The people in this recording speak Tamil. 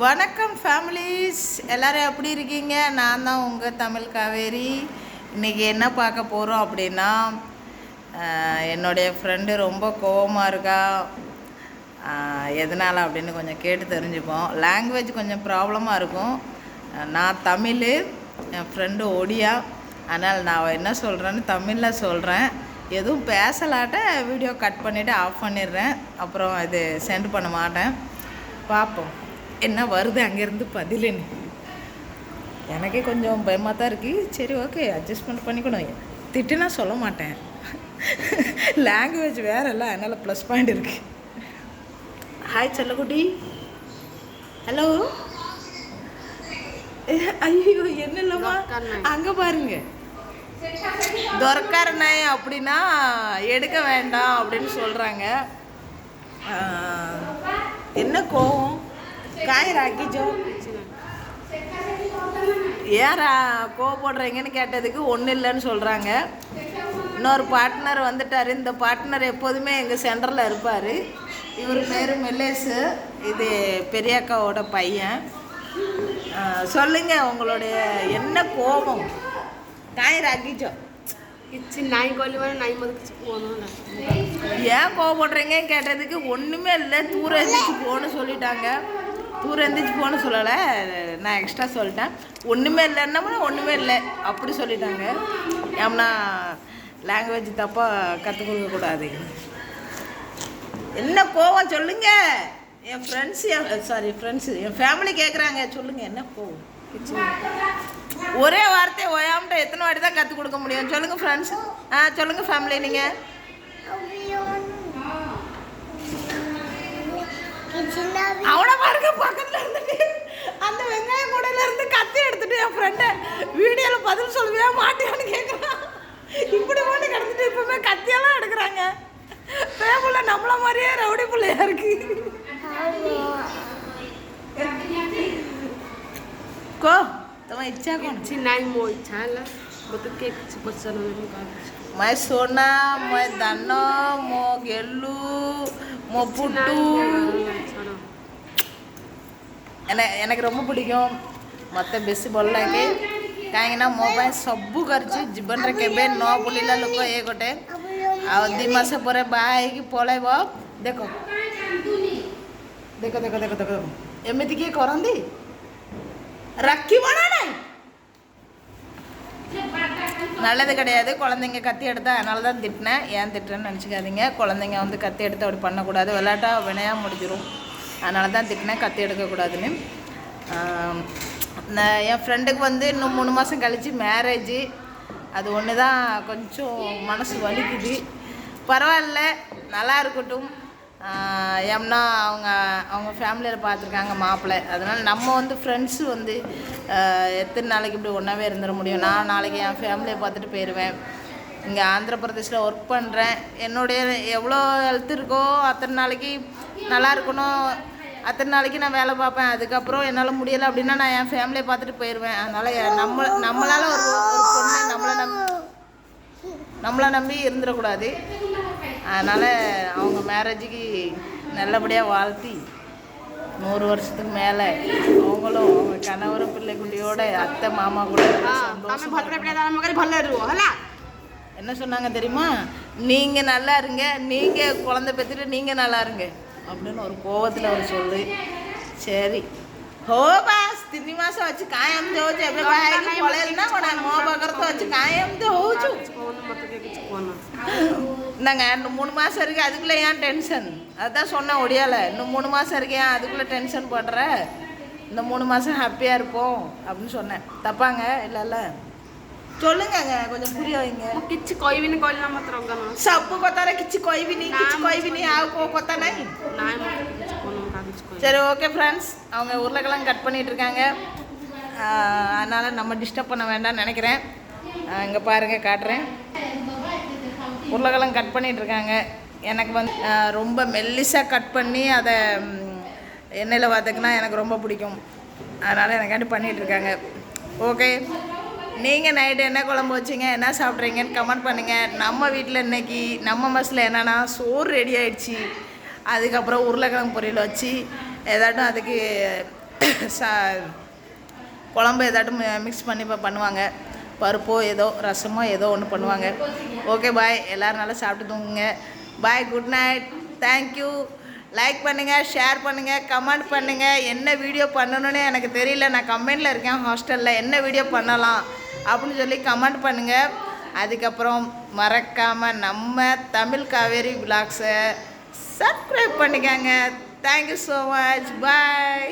வணக்கம் ஃபேமிலிஸ். எல்லோரும் எப்படி இருக்கீங்க? நான் தான் உங்கள் தமிழ் காவேரி. இன்றைக்கி என்ன பார்க்க போகிறோம் அப்படின்னா என்னுடைய ஃப்ரெண்டு ரொம்ப கோவமாக இருக்கா? எதனால் அப்படின்னு கொஞ்சம் கேட்டு தெரிஞ்சுப்போம். லாங்குவேஜ் கொஞ்சம் ப்ராப்ளமாக இருக்கும். நான் தமிழ் என் ஃப்ரெண்டு ஒடியா. அதனால் நான் என்ன சொல்கிறேன்னு தமிழில் சொல்கிறேன் எதுவும் பேசலாட்ட வீடியோ கட் பண்ணிவிட்டு ஆஃப் பண்ணிடுறேன். அப்புறம் இது சென்ட் பண்ண மாட்டேன். பார்ப்போம். என்ன வருது அங்கேருந்து பதிலுன்னு. எனக்கே கொஞ்சம் பயமாக தான் இருக்குது சரி ஓகே அட்ஜஸ்ட்மெண்ட் பண்ணிக்கணும். திட்டுனா சொல்ல மாட்டேன். லாங்குவேஜ் வேற இல்லை அதனால் ப்ளஸ் பாயிண்ட் இருக்கு. ஹாய் செல்லக்குட்டி. ஹலோ ஐயோ என்ன இல்லைம்மா அங்கே பாருங்க. துறக்கார நாய் அப்படின்னா எடுக்க வேண்டாம் அப்படின்னு சொல்கிறாங்க என்ன கோவம்? காய் ராக்கி ஜோ. ஏன் கோவப்படுறீங்கன்னு கேட்டதுக்கு ஒன்றும் இல்லைன்னு சொல்கிறாங்க இன்னொரு பார்ட்னர் வந்துட்டார். இந்த பார்ட்னர் எப்போதுமே எங்கள் சென்டரில் இருப்பார். இவர் பேர் மில்லேஷு இது பெரியாக்காவோட பையன். சொல்லுங்கள் உங்களுடைய என்ன கோபம்? காய் ராக்கிச்சோ ஏன் கோவப்படுறீங்கன்னு கேட்டதுக்கு ஒன்றுமே இல்லை. தூரம் எதிர்த்து போகணும்னு சொல்லிட்டாங்க. தூரம் எந்திரிச்சு போன்னு சொல்லலை. நான் எக்ஸ்ட்ரா சொல்லிட்டேன். ஒன்றுமே இல்லைன்னா ஒன்றுமே இல்லை. அப்படி சொல்லிட்டாங்க. ஏம்னா லாங்குவேஜ் தப்பாக கற்றுக் கொடுக்கக்கூடாது என்ன கோவம்? சொல்லுங்க. என் ஃப்ரெண்ட்ஸ் என் சாரி ஃப்ரெண்ட்ஸு என் ஃபேமிலி கேட்குறாங்க சொல்லுங்க. என்ன கோவம்? ஒரே வார்த்தை ஓயாமட்ட எத்தனை வாட்டி தான் கற்றுக் கொடுக்க முடியும்? சொல்லுங்கள் ஃப்ரெண்ட்ஸ் ஆ சொல்லுங்கள் ஃபேமிலி நீங்கள் அவனை பாருங்க பக்கத்துல இருந்துட்டு. அந்த வெங்காய கூடையில இருந்து கத்தி எடுத்துட்டு என் ஃப்ரெண்ட வீடியோல பதில் சொல்லவே மாட்டியான்னு கேக்குறான். இப்படி மட்டும் கிடந்துட்டு இப்பவுமே கத்தியெல்லாம் எடுக்கிறாங்க. பேபுள்ள நம்மள மாதிரியே ரவுடி பிள்ளையா இருக்கு. கோ तुम இச்சா कौन अच्छी नहीं मो மை है वो तो மோ कुछ புட்டு ଛାଡ଼ ଏନେ எனக்கு ரொம்ப பிடிக்கும் ମୋତେ ବେଶୀ ଭଲ ଲାଗେ କାହିଁକିନା ମୋ ପାଇଁ ସବୁ କରିଛି ଜୀବନରେ କେବେ ନ ବୁଲିଲା ଲୋକ ଏ ଗୋଟେ ଆଉ ଦୁଇ ମାସ ପରେ ବାହା ହେଇକି ପଳେଇବ ଦେଖ ଦେଖ ଦେଖ ଦେଖ ଦେଖ ଏମିତି କିଏ କରନ୍ତି ରଖିବ ନା ନାଇଁ நல்லது கிடையாது. குழந்தைங்க கத்தி எடுத்தா அதனால தான் திட்டினேன். ஏன் திட்டுறேன்னு நினச்சிக்காதீங்க. குழந்தைங்க வந்து கத்தி எடுத்து அப்படி பண்ணக்கூடாது. விளையாட்டா வினையாக முடிஞ்சிடும் அதனால தான் திட்டினேன். கத்தி எடுக்கக்கூடாதுன்னு. நான் என் ஃப்ரெண்டுக்கு வந்து இன்னும் மூணு மாதம் கழித்து மேரேஜு அது ஒன்று தான் கொஞ்சம் மனசு வலிக்குது. பரவாயில்ல. நல்லா இருக்கட்டும். ஏம்னா அவங்க அவங்க ஃபேமிலியில் பார்த்துருக்காங்க மாப்பிள்ளை அதனால் நம்ம வந்து ஃப்ரெண்ட்ஸு வந்து எத்தனை நாளைக்கு இப்படி ஒன்றாவே இருந்துட முடியும்? நான் நாளைக்கு என் ஃபேமிலியை பார்த்துட்டு போயிடுவேன் இங்கே ஆந்திர பிரதேஷில் ஒர்க் பண்ணுறேன் என்னுடைய எவ்வளோ ஹெல்த் இருக்கோ அத்தனை நாளைக்கு நல்லா இருக்கணும். அத்தனை நாளைக்கு நான் வேலை பார்ப்பேன். அதுக்கப்புறம் என்னால் முடியலை அப்படின்னா நான் என் ஃபேமிலியை பார்த்துட்டு போயிடுவேன் அதனால் நம்ம நம்மளால் ஒரு ஒரு பொண்ணு நம்மளை நம் நம்மளை நம்பி இருந்துடக்கூடாது. அதனால் அவங்க மேரேஜுக்கு நல்லபடியாக வாழ்த்தி நூறு வருஷத்துக்கு மேலே அவங்களும் அவங்க கணவர் பிள்ளைக்குள்ளியோட அத்தை மாமா கூட என்ன சொன்னாங்க தெரியுமா? நீங்கள் நல்லா இருங்க நீங்கள் குழந்த பெற்றுட்டு நீங்கள் நல்லா இருங்க அப்படின்னு ஒரு கோவத்தில் அவர் சொல்லு. சரி. ஹோபா ତିନି ମାସ ଅଛି କାହିଁ ଏମିତି ହଉଛି ଏବେ ବାହା ହେଇକି ପଳେଇଲି ନା କ'ଣ ମୋ ପାଖରେ ତ ଅଛି କାହିଁ ଏମିତି ହଉଛୁ କିଛି କହୁନି ମୋତେ କିଏ କିଛି କୁହନା இந்தாங்க இன்னும் மூணு மாதம் இருக்கு அதுக்குள்ளே ஏன் டென்ஷன் அதுதான் சொன்னேன் ஒடியால இன்னும் மூணு மாதம் இருக்கு ஏன் அதுக்குள்ளே டென்ஷன் படுற இந்த மூணு மாதம் ஹாப்பியாக இருப்போம் அப்படின்னு சொன்னேன் தப்பாங்க இல்லைல்ல சொல்லுங்கங்க கொஞ்சம் புரிய வைங்க ମୁଁ କିଛି କହିବିନି କହିଲି ନା ମୋତେ ରଙ୍ଗ ନୁହଁ ସବୁ କଥାରେ କିଛି କହିବିନି କିଛି କହିବିନି ଆଉ କୋଉ କଥା ନାହିଁ ନାଇଁ சரி ஓகே ஃப்ரெண்ட்ஸ் அவங்க உருளைக்கெல்லாம் கட் பண்ணிட்டு இருக்காங்க அதனால் அதனால நம்ம டிஸ்டர்ப் பண்ண வேண்டாம்னு நினைக்கிறேன். இங்கே பாருங்க காட்டுறேன். உருளைக்கெல்லாம் கட் பண்ணிட்டு இருக்காங்க எனக்கு வந்து ரொம்ப மெல்லிசாக கட் பண்ணி அதை எண்ணெயில் வதக்குனா எனக்கு ரொம்ப பிடிக்கும். அதனால் எனக்காண்டி பண்ணிகிட்ருக்காங்க இருக்காங்க ஓகே நீங்கள் நைட்டு என்ன குழம்பு வச்சீங்க என்ன சாப்பிட்றீங்கன்னு கமெண்ட் பண்ணுங்கள் நம்ம வீட்டில் இன்னைக்கு நம்ம மசில் என்னென்னா சோறு ரெடி ஆயிடுச்சு. அதுக்கப்புறம் உருளைக்கிழங்கு பொரியல் வச்சு ஏதாட்டும் அதுக்கு சா குழம்பு ஏதாட்டும் மிக்ஸ் பண்ணி இப்போ பண்ணுவாங்க. பருப்போ ஏதோ ரசமோ ஏதோ ஒன்று பண்ணுவாங்க. ஓகே பாய் எல்லோரும் நல்லா சாப்பிட்டு தூங்குங்க. Bye good night thank you like பண்ணுங்கள் ஷேர் பண்ணுங்கள் கமெண்ட் பண்ணுங்கள் என்ன வீடியோ பண்ணணும்னு எனக்கு தெரியல. நான் கமெண்டில் இருக்கேன் ஹாஸ்டலில் என்ன வீடியோ பண்ணலாம் அப்படின்னு சொல்லி கமெண்ட் பண்ணுங்கள் அதுக்கப்புறம் மறக்காமல் நம்ம தமிழ் காவேரி விலாக்ஸை சப்ஸ்கிரைப் பண்ணிக்கோங்க thank you so much bye